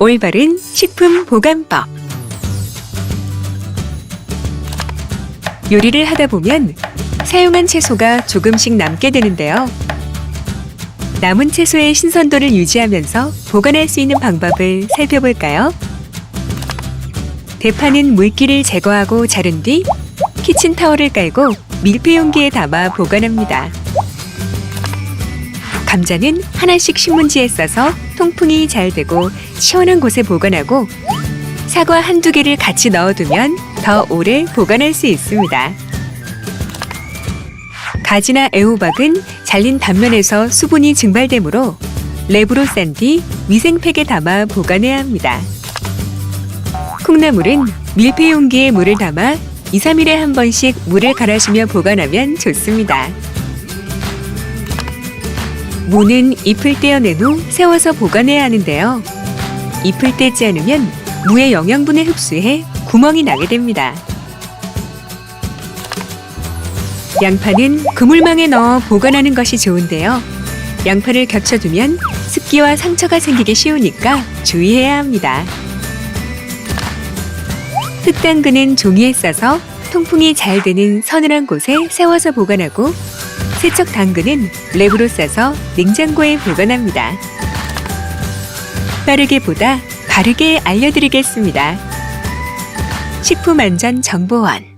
올바른 식품 보관법. 요리를 하다 보면 사용한 채소가 조금씩 남게 되는데요. 남은 채소의 신선도를 유지하면서 보관할 수 있는 방법을 살펴볼까요? 대파는 물기를 제거하고 자른 뒤 키친타월을 깔고 밀폐 용기에 담아 보관합니다. 감자는 하나씩 신문지에 싸서 통풍이 잘 되고 시원한 곳에 보관하고 사과 한두 개를 같이 넣어두면 더 오래 보관할 수 있습니다. 가지나 애호박은 잘린 단면에서 수분이 증발되므로 랩으로 싼 뒤 위생팩에 담아 보관해야 합니다. 콩나물은 밀폐 용기에 물을 담아 2, 3일에 한 번씩 물을 갈아주며 보관하면 좋습니다. 무는 잎을 떼어낸 후 세워서 보관해야 하는데요. 잎을 떼지 않으면 무의 영양분을 흡수해 구멍이 나게 됩니다. 양파는 그물망에 넣어 보관하는 것이 좋은데요. 양파를 겹쳐두면 습기와 상처가 생기기 쉬우니까 주의해야 합니다. 흙당근은 종이에 싸서 통풍이 잘 되는 서늘한 곳에 세워서 보관하고 세척 당근은 랩으로 싸서 냉장고에 보관합니다. 빠르게 보다 바르게 알려드리겠습니다. 식품안전정보원